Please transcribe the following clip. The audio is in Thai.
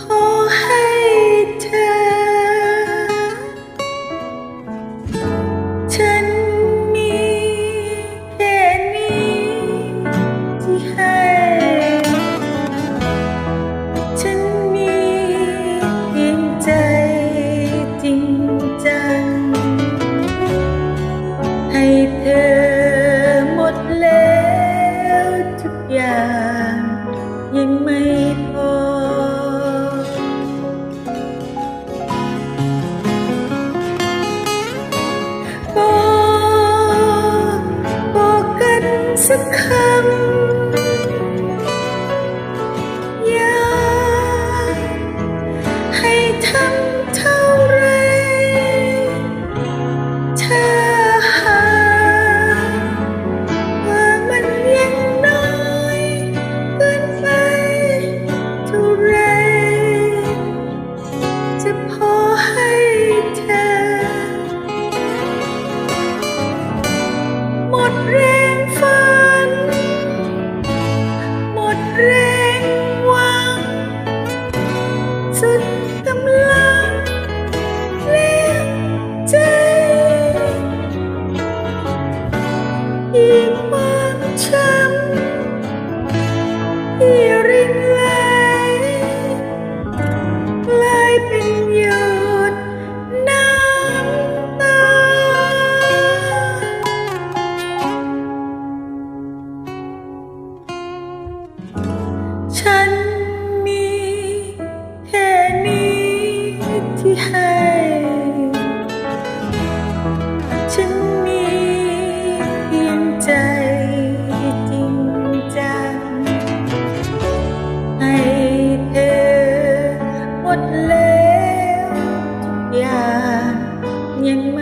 ขอให้เธอ ฉันมีแค่นี้ที่ให้ ฉันมีเพีใจจริงจัง ให้เธอหมดแล้วทุกอย่างยังไม่พอ Come. ทุกอย่างยังไ